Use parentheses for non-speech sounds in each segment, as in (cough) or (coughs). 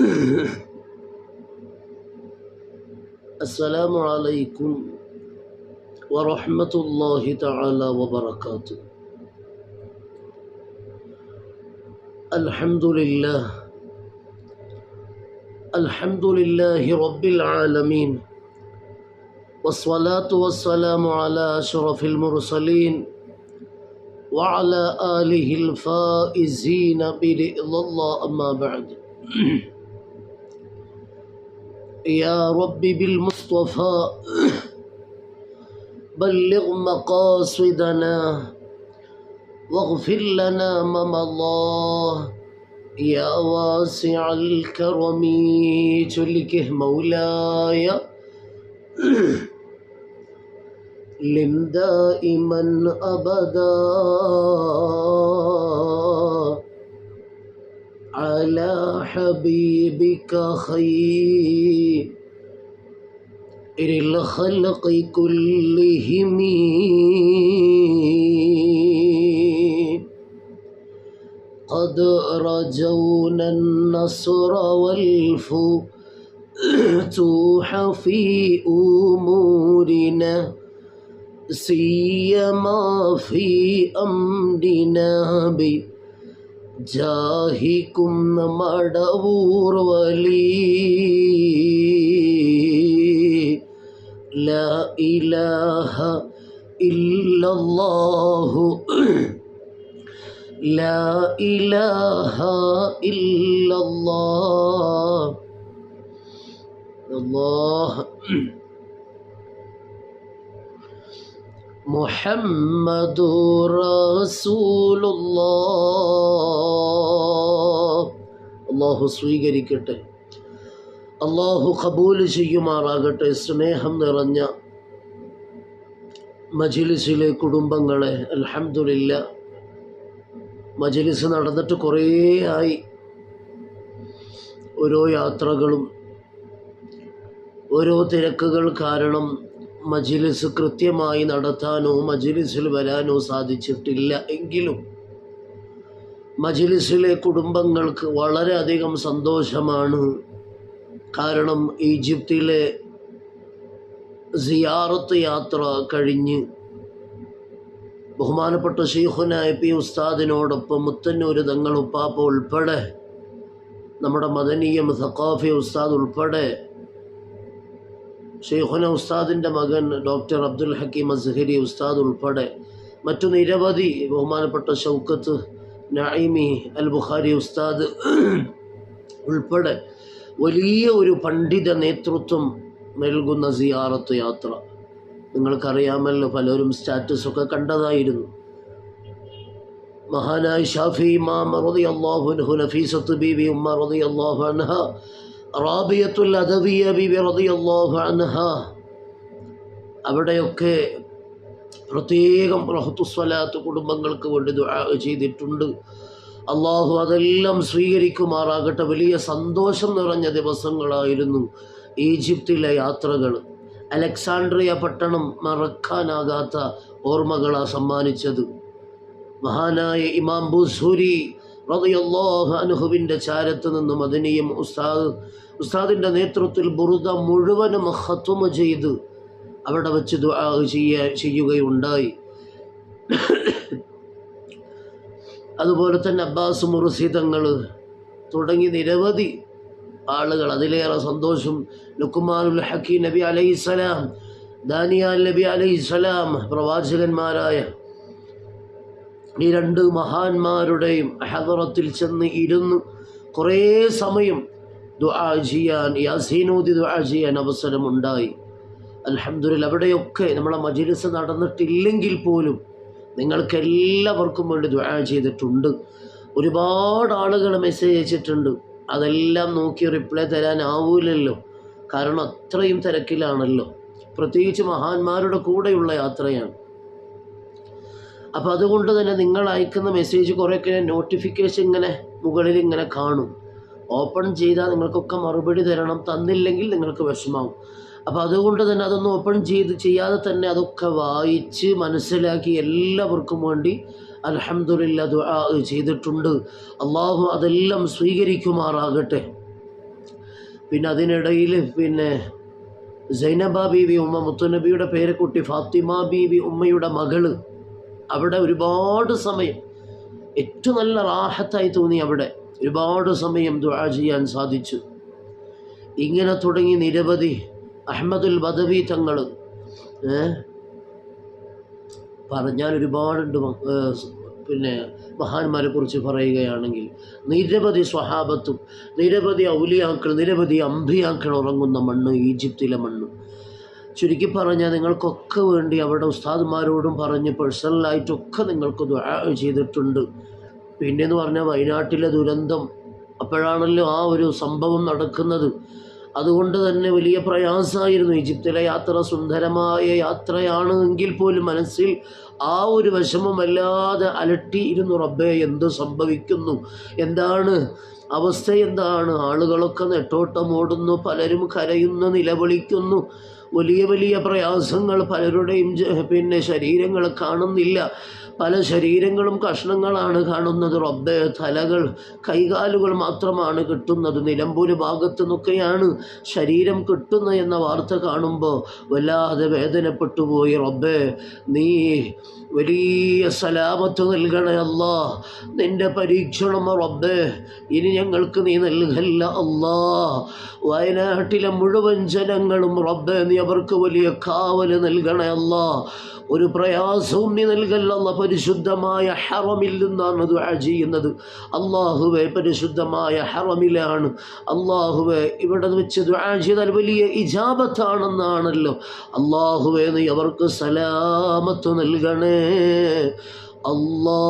(coughs) السلام عليكم ورحمة الله تعالى وبركاته. الحمد لله. الحمد لله رب العالمين. والصلاة والسلام على أشرف المرسلين وعلى آله الفائزين برضا الله أما بعد. (coughs) يا رب بالمصطفى. بلغ مقاصدنا واغفر لنا ما مضى يا واسع الكرم تلكه مولاي. لم دائما أبدا. على حبيبك خير. الخلق كلهم قد رجونا النصر والفتوح في أمورنا سيما في أمرنا. بجاهكم مدور ولي لا إله إلا الله لا إله محمد رسول الله അള്ളാഹു സ്വീകരിക്കട്ടെ അള്ളാഹു കബൂൽ ചെയ്യുമാറാകട്ടെ സ്നേഹം നിറഞ്ഞ മജിലിസിലെ കുടുംബങ്ങളെ അൽഹംദുലില്ല മജിലിസ് നടന്നിട്ട് കുറേ ആയി ഓരോ യാത്രകളും ഓരോ തിരക്കുകൾ കാരണം മജിലിസ് കൃത്യമായി നടത്താനോ മജിലിസിൽ വരാനോ സാധിച്ചിട്ടില്ല എങ്കിലും മജിലിസിലെ കുടുംബങ്ങൾക്ക് വളരെയധികം സന്തോഷമാണ്. കാരണം ഈജിപ്തിലെ സിയാറത്ത് യാത്ര കഴിഞ്ഞ് ബഹുമാനപ്പെട്ട ഷെയ്ഖുന എ പി ഉസ്താദിനോടൊപ്പം മുത്തന്നൂർ തങ്ങൾ ഉപ്പാപ്പ ഉൾപ്പെടെ നമ്മുടെ മദനീയം സഖാഫി ഉസ്താദ് ഉൾപ്പെടെ ഷെയ്ഖുന ഉസ്താദിന്റെ മകൻ ഡോക്ടർ അബ്ദുൽ ഹക്കീം അസ്ഹരി ഉസ്താദ് ഉൾപ്പെടെ മറ്റു നിരവധി ബഹുമാനപ്പെട്ട ഷൗക്കത്ത് നഈമി അൽ ബുഖാരി ഉസ്താദ് ഉൾപ്പെടെ വലിയ ഒരു പണ്ഡിത നേതൃത്വം നൽകുന്ന സിയാറത്ത് യാത്ര. നിങ്ങൾക്കറിയാമല്ലോ പലരും സ്റ്റാറ്റസൊക്കെ കണ്ടതായിരുന്നു. മഹാനായ ഷാഫി ഇമാം റളിയല്ലാഹു അൻഹു നഫീസത്ത് ബീവി ഉമ്മ അള്ളാഹു അൻഹ റാബിയത്തുൽ അദവിയ ബിബി റതി അള്ളാഹു അൻഹ. അവിടെയൊക്കെ പ്രത്യേകം റഹത്തുസ്വലാത്ത് കുടുംബങ്ങൾക്ക് വേണ്ടി ദുആ ചെയ്തിട്ടുണ്ട്. അള്ളാഹു അതെല്ലാം സ്വീകരിക്കുമാറാകട്ടെ. വലിയ സന്തോഷം നിറഞ്ഞ ദിവസങ്ങളായിരുന്നു ഈജിപ്തിലെ യാത്രകൾ. അലക്സാണ്ട്രിയ പട്ടണം മറക്കാനാകാത്ത ഓർമ്മകളാണ് സമ്മാനിച്ചത്. മഹാനായ ഇമാം ബുസൂരി റളിയല്ലാഹു അനുഹുവിന്റെ ചാരത്ത് നിന്ന് മദനിയും ഉസ്താദ് ഉസ്താദിന്റെ നേതൃത്വത്തിൽ ബുറുദ മുഴുവനും ഹത്തുമ ചെയ്ത് അവിടെ വെച്ച് ചെയ്യ ചെയ്യുകയുണ്ടായി. അതുപോലെ തന്നെ അബ്ബാസ് മുറുസിതങ്ങൾ തുടങ്ങി നിരവധി ആളുകൾ. അതിലേറെ സന്തോഷം ലുക്കുമാനുൽ ഹക്കി നബി അലൈഹി അലൈഹിസ്സലാം ദാനിയാൽ നബി അലൈഹി അലൈഹിസ്സലാം പ്രവാചകന്മാരായ ഈ രണ്ട് മഹാന്മാരുടെയും ഹദറത്തിൽ ചെന്ന് ഇരുന്ന് കുറേ സമയം ദുആ ചെയ്യാൻ യാസീനൂതി ദുആ ചെയ്യാൻ അവസരമുണ്ടായി. അൽഹംദുലില്ല അവിടെയൊക്കെ നമ്മളെ മജിലിസ് നടന്നിട്ടില്ലെങ്കിൽ പോലും നിങ്ങൾക്ക് എല്ലാവർക്കും വേണ്ടി ദുആ ചെയ്തിട്ടുണ്ട്. ഒരുപാട് ആളുകൾ മെസ്സേജ് അയച്ചിട്ടുണ്ട്. അതെല്ലാം നോക്കി റിപ്ലൈ തരാനാവൂലല്ലോ. കാരണം അത്രയും തിരക്കിലാണല്ലോ. പ്രത്യേകിച്ച് മഹാന്മാരുടെ കൂടെയുള്ള യാത്രയാണ്. അപ്പോൾ അതുകൊണ്ട് തന്നെ നിങ്ങൾ അയക്കുന്ന മെസ്സേജ് കുറേയൊക്കെ നോട്ടിഫിക്കേഷൻ ഇങ്ങനെ മുകളിൽ ഇങ്ങനെ കാണും. ഓപ്പൺ ചെയ്താൽ നിങ്ങൾക്കൊക്കെ മറുപടി തരണം. തന്നില്ലെങ്കിൽ നിങ്ങൾക്ക് വിഷമാവും അപ്പോൾ അതുകൊണ്ട് തന്നെ അതൊന്ന് ഓപ്പൺ ചെയ്ത് ചെയ്യാതെ തന്നെ അതൊക്കെ വായിച്ച് മനസ്സിലാക്കി എല്ലാവർക്കും വേണ്ടി അലഹമുല്ല ദുആ ചെയ്തിട്ടുണ്ട്. അള്ളാഹു അതെല്ലാം സ്വീകരിക്കുമാറാകട്ടെ. പിന്നെ അതിനിടയിൽ പിന്നെ സൈനബ ബീവി ഉമ്മ മുത്തുനബിയുടെ പേരക്കുട്ടി ഫാത്തിമ ബീവി ഉമ്മയുടെ മകൾ. അവിടെ ഒരുപാട് സമയം. ഏറ്റവും നല്ല റാഹത്തായി തോന്നി അവിടെ. ഒരുപാട് സമയം ദുആ ചെയ്യാൻ സാധിച്ചു. ഇങ്ങനെ തുടങ്ങി നിരവധി അഹമ്മദുൽ ബദവി തങ്ങൾ പറഞ്ഞാൽ ഒരുപാടുണ്ട് പിന്നെ മഹാന്മാരെ കുറിച്ച് പറയുകയാണെങ്കിൽ. നിരവധി സ്വഹാബത്തും നിരവധി ഔലിയാക്കൾ നിരവധി അമ്പിയാക്കൾ ഉറങ്ങുന്ന മണ്ണ് ഈജിപ്തിലെ മണ്ണ്. ചുരുക്കി പറഞ്ഞാൽ നിങ്ങൾക്കൊക്കെ വേണ്ടി അവിടെ ഉസ്താദ്മാരോടും പറഞ്ഞ് പേഴ്സണലായിട്ടൊക്കെ നിങ്ങൾക്ക് ചെയ്തിട്ടുണ്ട്. പിന്നെന്ന് പറഞ്ഞാൽ വയനാട്ടിലെ ദുരന്തം അപ്പോഴാണല്ലോ ആ ഒരു സംഭവം നടക്കുന്നത്. അതുകൊണ്ട് തന്നെ വലിയ പ്രയാസമായിരുന്നു. ഈജിപ്തിലെ യാത്ര സുന്ദരമായ യാത്രയാണ് എങ്കിൽ പോലും മനസ്സിൽ ആ ഒരു വിഷമമല്ലാതെ അലട്ടിയിരുന്നു. റബ്ബെ എന്ത് സംഭവിക്കുന്നു? എന്താണ്? അവസ്ഥ എന്താണ്? ആളുകളൊക്കെ നെട്ടോട്ടമോടുന്നു പലരും കരയുന്നു നിലവിളിക്കുന്നു. വലിയ വലിയ പ്രയാസങ്ങൾ പലരുടെയും പിന്നെ ശരീരങ്ങൾ കാണുന്നില്ല. പല ശരീരങ്ങളും കഷ്ണങ്ങളാണ് കാണുന്നത്. റബ്ബെ തലകൾ കൈകാലുകൾ മാത്രമാണ് കിട്ടുന്നത്. നിലമ്പൂര് ഭാഗത്തു നിന്നൊക്കെയാണ് ശരീരം കിട്ടുന്നത് എന്ന വാർത്ത കാണുമ്പോൾ വല്ലാതെ വേദനപ്പെട്ടു പോയി റബ്ബെ നീ വലിയ സലാമത്ത് നൽകണേ അല്ലാ. നിന്റെ പരീക്ഷണം റബ്ബേ ഇനി ഞങ്ങൾക്ക് നീ നൽകല്ല അല്ലാ. വയനാട്ടിലെ മുഴുവൻ ജനങ്ങളും റബ്ബേ നീ അവർക്ക് വലിയ കാവൽ നൽകണേ അല്ലാ. ഒരു പ്രയാസവും നീ നൽകല്ല പരിശുദ്ധമായ ഹറമിൽ നിന്നാണ് ദുആ ചെയ്യുന്നത്. അള്ളാഹുവെ പരിശുദ്ധമായ ഹറമിലാണ്. അള്ളാഹുവെ ഇവിടെ വെച്ച് ദുആ ചെയ്താൽ വലിയ ഇജാബത്താണെന്നാണല്ലോ. അള്ളാഹുവെ നീ അവർക്ക് സലാമത്ത് നൽകണേ. അല്ലാ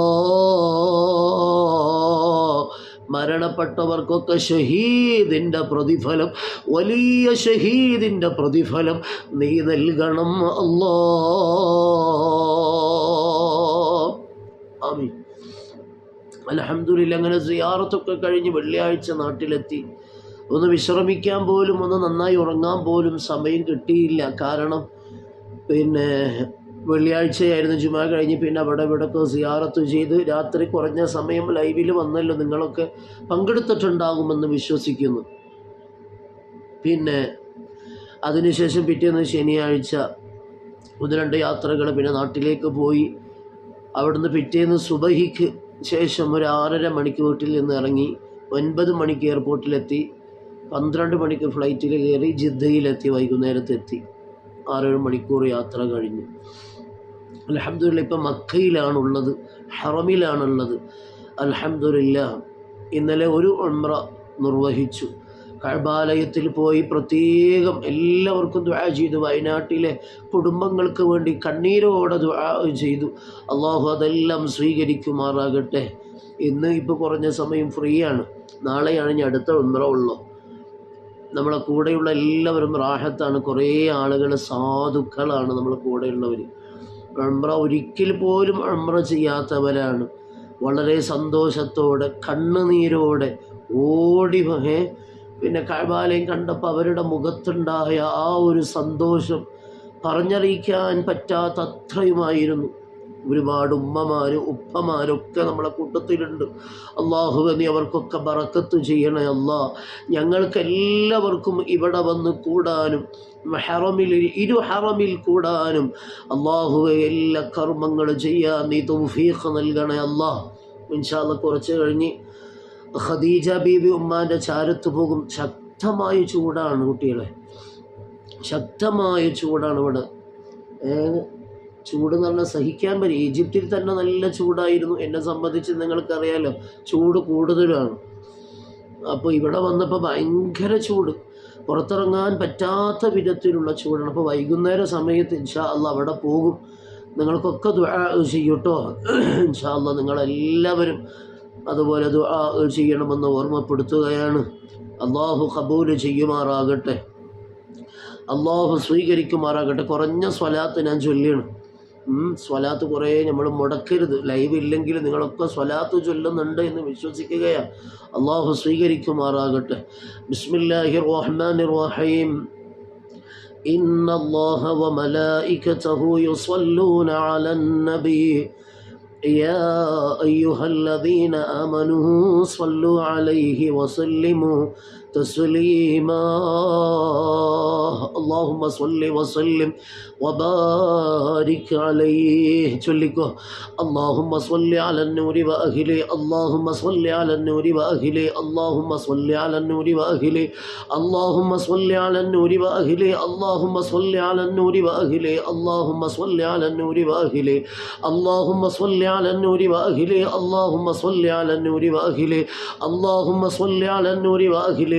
മരണപ്പെട്ടവർക്കൊക്കെ ഷഹീദിന്റെ പ്രതിഫലം വലിയ ഷഹീദിന്റെ പ്രതിഫലം നീ നൽകണം അല്ലോ. ആമീൻ. അലഹമ്മദില്ല അങ്ങനെ സിയാറത്തൊക്കെ കഴിഞ്ഞ് വെള്ളിയാഴ്ച നാട്ടിലെത്തി. ഒന്ന് വിശ്രമിക്കാൻ പോലും ഒന്ന് നന്നായി ഉറങ്ങാൻ പോലും സമയം കിട്ടിയില്ല. കാരണം പിന്നെ വെള്ളിയാഴ്ചയായിരുന്നു ജുമാ കഴിഞ്ഞ് പിന്നെ അവിടെ ഇവിടെയൊക്കെ സിയാറത്ത് ചെയ്ത് രാത്രി കുറഞ്ഞ സമയം ലൈവിൽ വന്നല്ലോ. നിങ്ങളൊക്കെ പങ്കെടുത്തിട്ടുണ്ടാകുമെന്ന് വിശ്വസിക്കുന്നു. പിന്നെ അതിനുശേഷം പിറ്റേന്ന് ശനിയാഴ്ച ഒന്ന് രണ്ട് യാത്രകൾ പിന്നെ നാട്ടിലേക്ക് പോയി. അവിടുന്ന് പിറ്റേന്ന് സുബഹിക്ക് ശേഷം ഒരു ആറര മണിക്ക് വീട്ടിൽ നിന്ന് ഇറങ്ങി ഒൻപത് മണിക്ക് എയർപോർട്ടിലെത്തി പന്ത്രണ്ട് മണിക്ക് ഫ്ലൈറ്റിൽ കയറി ജിദ്ദയിലെത്തി വൈകുന്നേരത്തെത്തി. ആറേഴ് മണിക്കൂർ യാത്ര കഴിഞ്ഞു. അലഹമ്മദില്ല ഇപ്പം മക്കയിലാണുള്ളത് ഹറമിലാണുള്ളത്. അലഹമ്മദില്ല ഇന്നലെ ഒരു ഉംറ നിർവഹിച്ചു. കഴബാലയത്തിൽ പോയി പ്രത്യേകം എല്ലാവർക്കും ദുആ ചെയ്തു. വയനാട്ടിലെ കുടുംബങ്ങൾക്ക് വേണ്ടി കണ്ണീരോടെ ദുആ ചെയ്തു. അള്ളാഹു അതെല്ലാം സ്വീകരിക്കുമാറാകട്ടെ. ഇന്ന് ഇപ്പോൾ കുറഞ്ഞ സമയം ഫ്രീ ആണ്. നാളെയാണ് ഞാൻ അടുത്ത ഉംറ ഉള്ളൂ. നമ്മളെ കൂടെയുള്ള എല്ലാവരും റാഹത്താണ്. കുറേ ആളുകൾ സാധുക്കളാണ് നമ്മളെ കൂടെയുള്ളവർ ഉംറ ഒരിക്കൽ പോലും ഉംറ ചെയ്യാത്തവരാണ്. വളരെ സന്തോഷത്തോടെ കണ്ണുനീരോടെ ഓടി മഹേ പിന്നെ കഴബാലയം കണ്ടപ്പോൾ അവരുടെ മുഖത്തുണ്ടായ ആ ഒരു സന്തോഷം പറഞ്ഞറിയിക്കാൻ പറ്റാത്ത അത്രയുമായിരുന്നു. ഒരുപാട് ഉമ്മമാരും ഉപ്പമാരൊക്കെ നമ്മളെ കൂട്ടത്തിലുണ്ട്. അള്ളാഹു നീ അവർക്കൊക്കെ ബറക്കത്ത് ചെയ്യണേ അല്ലാ. ഞങ്ങൾക്ക് എല്ലാവർക്കും ഇവിടെ വന്ന് കൂടാനും ഹറമിൽ ഇരു ഹറമിൽ കൂടാനും അള്ളാഹുവെ എല്ലാ കർമ്മങ്ങൾ ചെയ്യാൻ നീ തൗഫീഖ് നൽകണേ അല്ലാ. ഇൻഷാല്ല കുറച്ച് കഴിഞ്ഞ് ഖദീജ ബീബി ഉമ്മാന്റെ ചാരത്ത് പോകും. ശക്തമായ ചൂടാണ് കുട്ടികളെ. ശക്തമായ ചൂടാണ് ഇവിടെ. ചൂട് നല്ല സഹിക്കാൻ പറ്റും ഈജിപ്തിൽ തന്നെ നല്ല ചൂടായിരുന്നു. എന്നെ സംബന്ധിച്ച് നിങ്ങൾക്കറിയാലോ ചൂട് കൂടുതലാണ്. അപ്പോൾ ഇവിടെ വന്നപ്പോൾ ഭയങ്കര ചൂട്. പുറത്തിറങ്ങാൻ പറ്റാത്ത വിധത്തിലുള്ള ചൂടാണ്. അപ്പോൾ വൈകുന്നേര സമയത്ത് ഇൻഷാ അല്ല അവിടെ പോകും. നിങ്ങൾക്കൊക്കെ ചെയ്യൂട്ടോ? ഇൻഷാ അല്ല നിങ്ങളെല്ലാവരും അതുപോലെ ചെയ്യണമെന്ന് ഓർമ്മപ്പെടുത്തുകയാണ്. അള്ളാഹു കബൂൽ ചെയ്യുമാറാകട്ടെ. അള്ളാഹു സ്വീകരിക്കുമാറാകട്ടെ. കുറഞ്ഞ സ്വലാത്ത് ഞാൻ ചൊല്ലിയാണ്. സ്വലാത്ത് കുറേ നമ്മൾ മുടക്കരുത് ലൈവ് ഇല്ലെങ്കിൽ നിങ്ങളൊക്കെ സ്വലാത്ത് ചൊല്ലുന്നുണ്ട് എന്ന് വിശ്വസിക്കുകയാണ് അള്ളാഹു സ്വീകരിക്കുമാറാകട്ടെ ബിസ്മില്ലാഹി റഹ്മാൻ റഹീം إن الله وملائكته يصلون على النبي يا أيها الذين آمنوا صلوا عليه وسلموا تسليما اللهم صل وسلم وبارك عليه ചൊല്ലിക്കോ اللهم صل على النور وأهله اللهم صل على النور وأهله اللهم صل على النور وأهله اللهم صل على النور وأهله اللهم صل على النور وأهله اللهم صل على النور وأهله اللهم صل على النور وأهله اللهم صل على النور وأهله اللهم صل على النور وأهله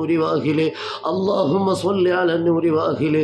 നൂരി വാഹില് അള്ളാഹുമ്മ സൊല്ലി അല നൂരി വാഹില്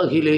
अखिले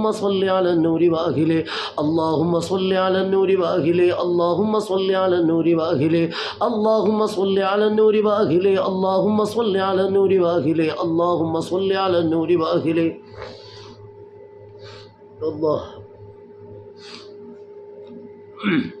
صل على النور وأهله. اللهم صل على النور وأهله. اللهم صل على النور وأهله. اللهم صل على النور وأهله. اللهم صل على النور وأهله. اللهم صل على النور وأهله. الله. (clears throat)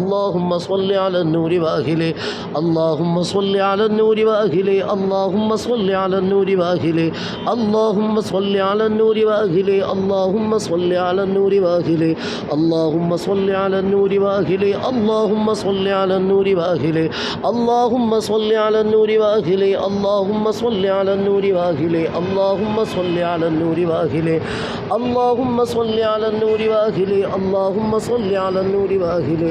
اللهم صل على النور واهله اللهم صل على النور واهله اللهم صل على النور واهله اللهم صل على النور واهله اللهم صل على النور واهله اللهم صل على النور واهله اللهم صل على النور واهله اللهم صل على النور واهله اللهم صل على النور واهله اللهم صل على النور واهله اللهم صل على النور واهله اللهم صل على النور واهله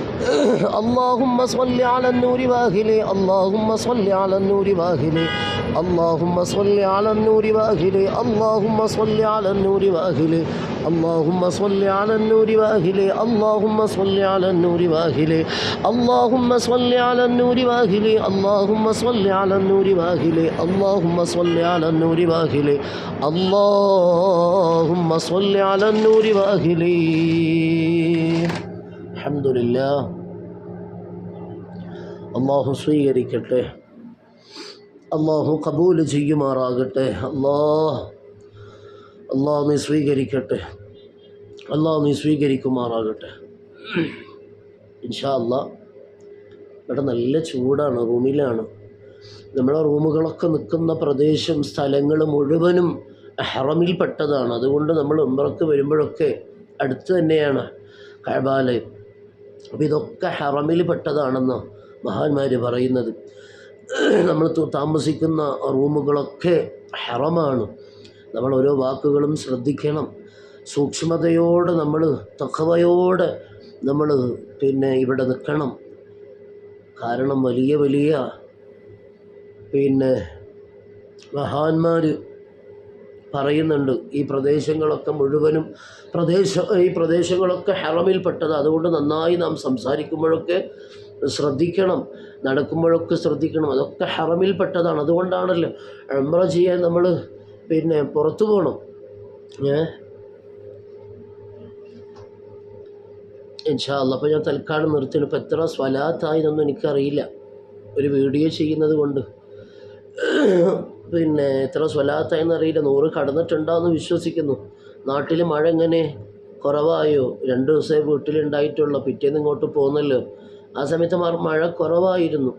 اللهم صل على النور واهله اللهم صل على النور واهله اللهم صل على النور واهله اللهم صل على النور واهله اللهم صل على النور واهله اللهم صل على النور واهله اللهم صل على النور واهله اللهم صل على النور واهله اللهم صل على النور واهله اللهم صل على النور واهله അലഹമില്ല അള്ളാഹു സ്വീകരിക്കട്ടെ. അള്ളാഹു കബൂൽ ചെയ്യുമാറാകട്ടെ. അള്ളാ അള്ളാമി സ്വീകരിക്കട്ടെ. അള്ളാമി സ്വീകരിക്കുമാറാകട്ടെ. ഇൻഷാ അല്ല ഇവിടെ നല്ല ചൂടാണ് റൂമിലാണ്. നമ്മളെ റൂമുകളൊക്കെ നിൽക്കുന്ന പ്രദേശം സ്ഥലങ്ങൾ മുഴുവനും ഹറമിൽപ്പെട്ടതാണ്. അതുകൊണ്ട് നമ്മൾ ഉംറക്ക് വരുമ്പോഴൊക്കെ അടുത്ത് തന്നെയാണ് കഴബാലയം. അപ്പോൾ ഇതൊക്കെ ഹറമിൽ പെട്ടതാണെന്ന് മഹാന്മാർ പറയുന്നത്. നമ്മൾ താമസിക്കുന്ന റൂമുകളൊക്കെ ഹറമാണ്. നമ്മൾ ഓരോ വാക്കുകളും ശ്രദ്ധിക്കണം. സൂക്ഷ്മതയോടെ നമ്മൾ തക്കവയോടെ നമ്മൾ പിന്നെ ഇവിടെ നിൽക്കണം. കാരണം വലിയ വലിയ പിന്നെ മഹാന്മാർ പറയുന്നുണ്ട്. ഈ പ്രദേശങ്ങളൊക്കെ മുഴുവനും പ്രദേശ ഈ പ്രദേശങ്ങളൊക്കെ ഹെറമിൽപ്പെട്ടത്. അതുകൊണ്ട് നന്നായി നാം സംസാരിക്കുമ്പോഴൊക്കെ ശ്രദ്ധിക്കണം. നടക്കുമ്പോഴൊക്കെ ശ്രദ്ധിക്കണം. അതൊക്കെ ഹറമിൽപ്പെട്ടതാണ്. അതുകൊണ്ടാണല്ലോ എംബ്ര ചെയ്യാൻ നമ്മൾ പിന്നെ പുറത്തു പോകണം ഏ? ഇൻഷാല്ല അപ്പോൾ ഞാൻ തൽക്കാലം നിർത്തിയാണ് ഇപ്പോൾ എത്ര സ്വലാത്തായി എന്നൊന്നും എനിക്കറിയില്ല. ഒരു വീഡിയോ ചെയ്യുന്നത് കൊണ്ട്. പിന്നെ എത്ര സ്വലാത്തായെന്ന് അറിയില്ല നൂറ് കടന്നിട്ടുണ്ടോയെന്ന് വിശ്വസിക്കുന്നു. നാട്ടിൽ മഴ എങ്ങനെ? കുറവായോ? രണ്ട് ദിവസമേ വീട്ടിലുണ്ടായിട്ടുള്ളൂ. പിറ്റേന്ന് ഇങ്ങോട്ട് പോകുന്നല്ലോ. ആ സമയത്ത് മഴ കുറവായിരുന്നു.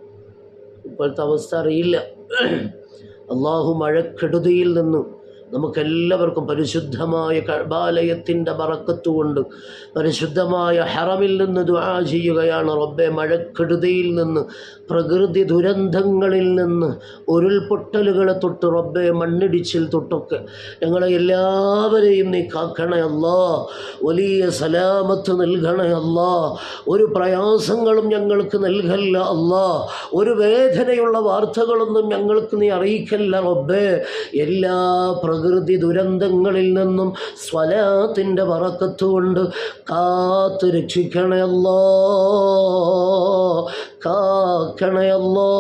ഇപ്പോഴത്തെ അവസ്ഥ അറിയില്ല. (clears throat) അള്ളാഹു മഴക്കെടുതിയിൽ നിന്നും. നമുക്കെല്ലാവർക്കും പരിശുദ്ധമായ കബാലയത്തിന്റെ മറക്കത്തുകൊണ്ട് പരിശുദ്ധമായ ഹറമിൽ നിന്ന് ദുആ ചെയ്യുകയാണ് റബ്ബെ. മഴക്കെടുതിയിൽ നിന്ന് പ്രകൃതി ദുരന്തങ്ങളിൽ നിന്ന് ഉരുൾപൊട്ടലുകളെ തൊട്ട് റബ്ബെ മണ്ണിടിച്ചിൽ തൊട്ടൊക്കെ ഞങ്ങളെ എല്ലാവരെയും നീ കാക്കണേ വലിയ സലാമത്ത് നൽകണേ ഒരു പ്രയാസങ്ങളും ഞങ്ങൾക്ക് നൽകല്ല അല്ലാ. ഒരു വേദനയുള്ള വാർത്തകളൊന്നും ഞങ്ങൾക്ക് നീ അറിയിക്കല്ല റബ്ബെ. എല്ലാ പ്രകൃതി പ്രകൃതി ദുരന്തങ്ങളിൽ നിന്നും സ്വലാത്തിന്റെ പറക്കത്തുകൊണ്ട് കാത്തു രക്ഷിക്കണയല്ലോ കാക്കണയല്ലോ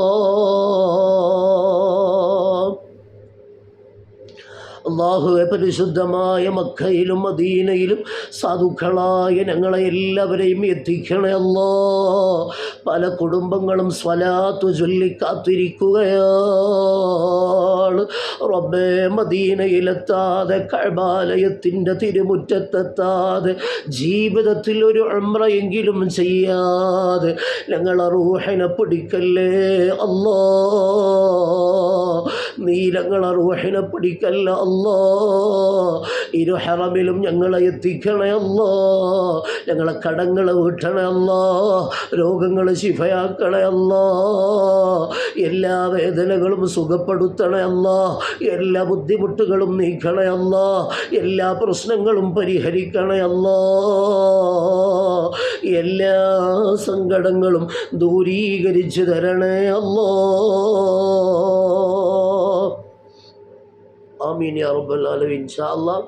അള്ളാഹുവെ പരിശുദ്ധമായ മക്കയിലും മദീനയിലും സാധുക്കളായ ഞങ്ങളെ എല്ലാവരെയും എത്തിക്കണേ അല്ലോ. പല കുടുംബങ്ങളും സ്വലാത്തു ചൊല്ലിക്കാത്തിരിക്കുകയാണ്. റബ്ബേ മദീനയിലെത്താതെ കഴബാലയത്തിന്റെ തിരുമുറ്റത്തെത്താതെ ജീവിതത്തിൽ ഒരു അമ്രയെങ്കിലും ചെയ്യാതെ ഞങ്ങളെ റൂഹിനെ പിടിക്കല്ലേ അല്ലോ. നീ ഞങ്ങളെ റൂഹിനെ പിടിക്കല്ല അല്ലോ. ഇരു ഹറമിലും ഞങ്ങളെ എത്തിക്കണേ അല്ലോ ഞങ്ങളെ കടങ്ങൾ വീട്ടണേ അല്ലോ രോഗങ്ങൾ ശിഫയാക്കണേ അല്ലോ എല്ലാ വേദനകളും സുഖപ്പെടുത്തണേ അല്ല എല്ലാ ബുദ്ധിമുട്ടുകളും നീക്കണേ അല്ല എല്ലാ പ്രശ്നങ്ങളും പരിഹരിക്കണേ അല്ല എല്ലാ സങ്കടങ്ങളും ദൂരീകരിച്ചു തരണേ അല്ലോ ആമീൻ റബ്ബൽ ആലമീൻ. ഇൻഷാ അല്ലാഹ്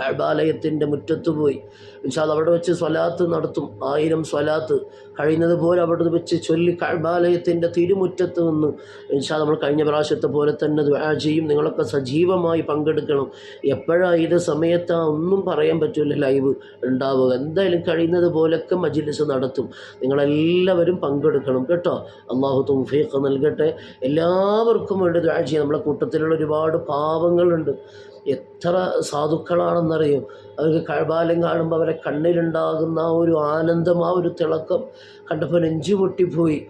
കഴബാലയത്തിന്റെ മുറ്റത്ത് പോയി ഇൻഷാൽ അവിടെ വെച്ച് സ്വലാത്ത് നടത്തും. ആയിരം സ്വലാത്ത്. കഴിയുന്നത് പോലെ അവിടെ വെച്ച് ചൊല്ലി കഴബാലയത്തിന്റെ തിരുമുറ്റത്ത് നിന്ന് ഇൻഷാ നമ്മൾ കഴിഞ്ഞ പ്രാവശ്യത്തെ പോലെ തന്നെ ദുആ ചെയ്യും. നിങ്ങളൊക്കെ സജീവമായി പങ്കെടുക്കണം. എപ്പോഴാണ് ഇത് സമയത്താ ഒന്നും പറയാൻ പറ്റില്ല ലൈവ് ഉണ്ടാവുക. എന്തായാലും കഴിയുന്നത് പോലൊക്കെ മജിലിസ് നടത്തും. നിങ്ങളെല്ലാവരും പങ്കെടുക്കണം കേട്ടോ. അള്ളാഹു തുഫീഖ് നൽകട്ടെ. എല്ലാവർക്കും വേണ്ടി ദുആ ചെയ്യാം. നമ്മളെ കൂട്ടത്തിലുള്ള ഒരുപാട് പാവങ്ങളുണ്ട്. എത്ര സാധുക്കളാണെന്നറിയും. അവർക്ക് കഴബാലം കാണുമ്പോൾ അവരെ കണ്ണിലുണ്ടാകുന്ന ആ ഒരു ആനന്ദം ആ ഒരു തിളക്കം കണ്ടപ്പോൾ നെഞ്ചു പൊട്ടിപ്പോയി.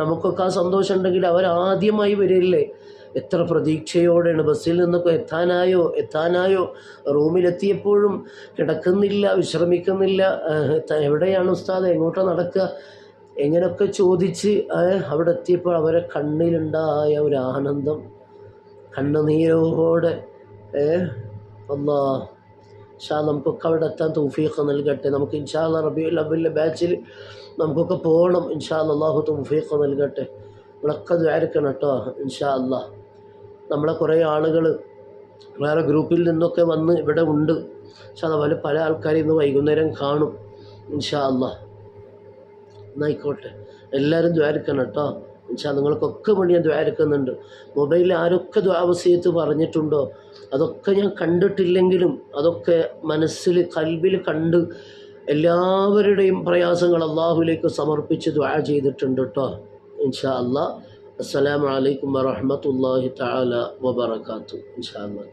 നമുക്കൊക്കെ ആ സന്തോഷം ഉണ്ടെങ്കിൽ അവരാദ്യമായി വരില്ലേ എത്ര പ്രതീക്ഷയോടെയാണ് ബസ്സിൽ നിന്നൊക്കെ എത്താനായോ? എത്താനായോ? റൂമിലെത്തിയപ്പോഴും കിടക്കുന്നില്ല വിശ്രമിക്കുന്നില്ല. എവിടെയാണ് ഉസ്താദ്? എങ്ങോട്ടാ നടക്കുക? എങ്ങനെയൊക്കെ ചോദിച്ച് അവിടെ എത്തിയപ്പോൾ അവരെ കണ്ണിലുണ്ടായ ഒരു ആനന്ദം. കണ്ണുനീരോടെ ഒന്ന് അല്ലാ ഷാ നമുക്കൊക്കെ അവിടെ എത്താൻ തൗഫീഖ് നൽകട്ടെ. നമുക്ക് ഇൻഷാല്ല റബിയുൽ അവലിന്റെ ബാച്ചിൽ നമുക്കൊക്കെ പോകണം ഇൻഷാ അള്ളാഹു തൗഫീഖ് നൽകട്ടെ. നമ്മളൊക്കെ ദ്വാരക്കണം കേട്ടോ ഇൻഷാ അല്ലാ. നമ്മളെ കുറേ ആളുകൾ വേറെ ഗ്രൂപ്പിൽ നിന്നൊക്കെ വന്ന് ഇവിടെ ഉണ്ട്. പക്ഷെ അതുപോലെ പല ആൾക്കാരും ഇന്ന് വൈകുന്നേരം കാണും. ഇൻഷാ അല്ലാ. എന്നായിക്കോട്ടെ. എല്ലാവരും ദ്വാരിക്കണം കേട്ടോ എന്നുവെച്ചാൽ നിങ്ങൾക്കൊക്കെ വേണ്ടി ഞാൻ ദ്വാരക്കുന്നുണ്ട് മൊബൈലിൽ ആരൊക്കെ ദ്വാവസീയത്ത് പറഞ്ഞിട്ടുണ്ടോ? അതൊക്കെ ഞാൻ കണ്ടിട്ടില്ലെങ്കിലും അതൊക്കെ മനസ്സിൽ കൽവിൽ കണ്ട് എല്ലാവരുടെയും പ്രയാസങ്ങൾ അള്ളാഹുലേക്ക് സമർപ്പിച്ച് ദ്വാ ചെയ്തിട്ടുണ്ട് കേട്ടോ ഇൻഷാ അല്ലാ. അസ്സലാമു അലൈക്കും വറഹ്മത്തുള്ളാഹി തആല വബറകാതുഹു ഇൻഷാ അല്ലാ.